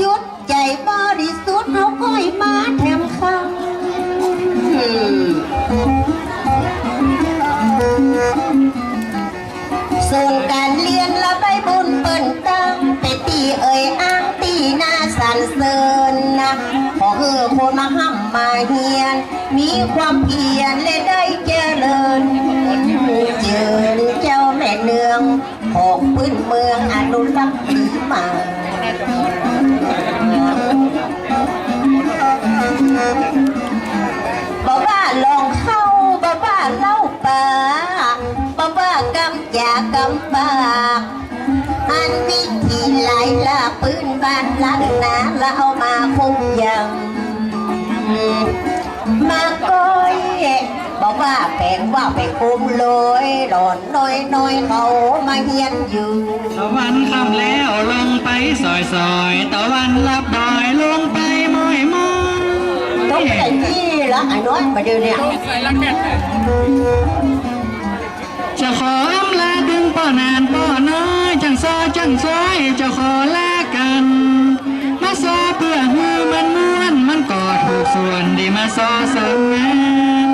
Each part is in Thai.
ยุทธ์ใจบริสุทธิ์เอาค่อยมาแถมคำส่วนการเรียนละใบบุญเปิ่นตั้งไปตีเอ่ยอ้างตีหน้าสรรเสริญนะขอเฮือคนมาห้ำมาเฮียน มีความเพียรและได้เจริากำยากำบากอันวิธีหลายละปืนบ้านลักนาแล้วเอามาคุ้มยังมาก้อยบอกว่าแปลงว่าไปคุมลอยหลอนน้อยน้อยเขามาเฮียนอยู่ตะวันคำแล้วลงไปซอยซอยตะวันรับดอยลงไปมอยมอยต้องไปที่ละอันน้อยมาดูเนี่ย จะขออำลาดึงป้อนานป้อน้อยจังซอจังซอยจะขอลากัน มาซอเพื่อฮือมันม้วนมันก็ถูกส่วนดีมาซอเสริมงาน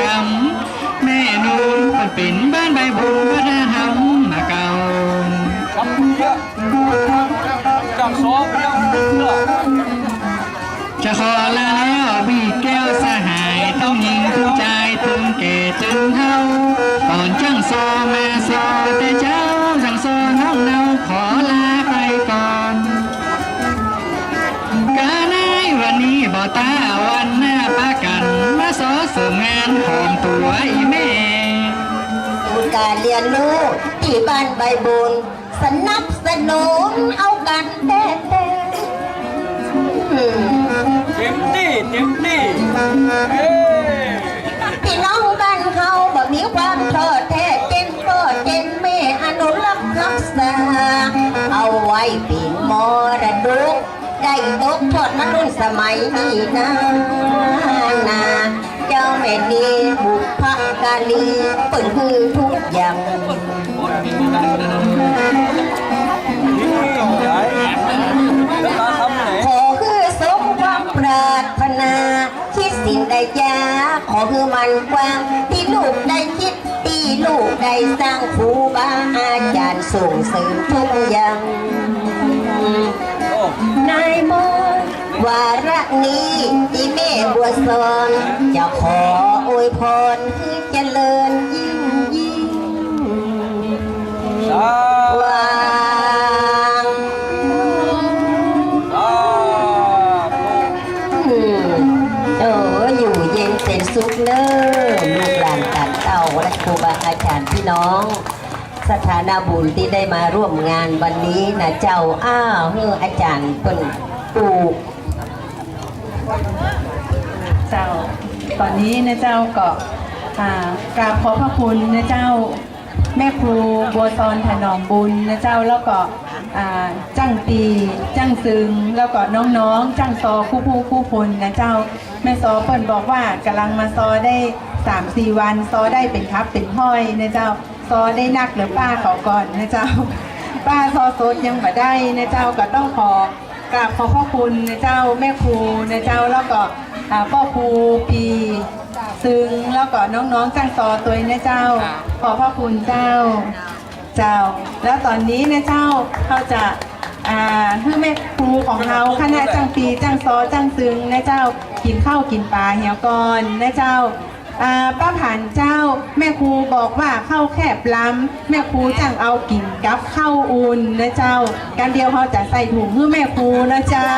กำแม่นูนมันเป็นบ้านใบบุญวัฒนธรรมมาเก่า Càng xó với nhau nữa จะขอลาแล้วบีแก้วสหายต้องยิงทุกใจถึงเกถึงเฮา ก่อนจังซอมาซอแต่เจ้าจังซอน้องเนาขอลาไปก่อนกาในวันนี้บ่ตาวันหน้าปากันมาซอเสริมงานของตัวอีแม่ศูนย์การเรียนรู้ที่บ้านใบบุญสนับสนุนเอากันแท้ๆอืม Tiếm đi, tiếm đi Ê ได้ตกทอดมารุ่นสมัยนี้นะนาเจ้าแม่ดีบุพการีเปิดคือทุกอย่างขอคือสมความปรารถนา คิดสิ่งใดยาขอคือมันกว้างที่ลูกได้คิดที่ลูกได้สร้างครูบาอาจารย์ส่งเสริม ยโมวาระนี้ที่แม่บัวสอนจะขออวยพรคือเจริญยิ่งยิ่งวางโอ้อยู่เย็นเป็นสุขเนอลูกหลานตัดเต้าและครูบาอาจารย์พี่น้อง สถานาบุญที่ได้มาร่วมงานวันนี้นะเจ้าอ้าวเฮออาจารย์เปิ้นปลูกเจ้าตอนนี้นะเจ้าก็อ่ากราบขอพระคุณนะเจ้าแม่ครูบัวซอนถนอมบุญนะเจ้าแล้วก็จ้างตีจ้างซึงแล้วก็น้องๆจ้างซอคู่ผู้คู่พลนะเจ้าแม่ซอเปิ้นบอกว่ากำลังมาซอได้สามสี่วันซอได้เป็นครับเป็นห้อยนะเจ้า ซอได้นักหรือป้าเขาก่อนนะเจ้า ป้าซอโซดยังมาได้นะเจ้าก็ต้องขอกราบขอพระคุณนะเจ้าแม่ครูนะเจ้าแล้วก็พ่อครูปีซึ่งแล้วก็น้องๆจ้างซอตัวนะเจ้า ขอพระคุณเจ้าเจ้า แล้วตอนนี้นะเจ้าเขาจะอ่าให้แม่ครูของเราคณะจ้างปีจ้างซอจ้างซึงนะเจ้ากินข้าวกินปลาเหี่ยวก่อนนะเจ้า ป้าผ่านเจ้า แม่ครูบอกว่าเข้าแคบล้ำแม่ครูจังเอากินกับเข้าอุ่นนะเจ้า การเดียวเขาจะใส่ถุงให้แม่ครูนะเจ้า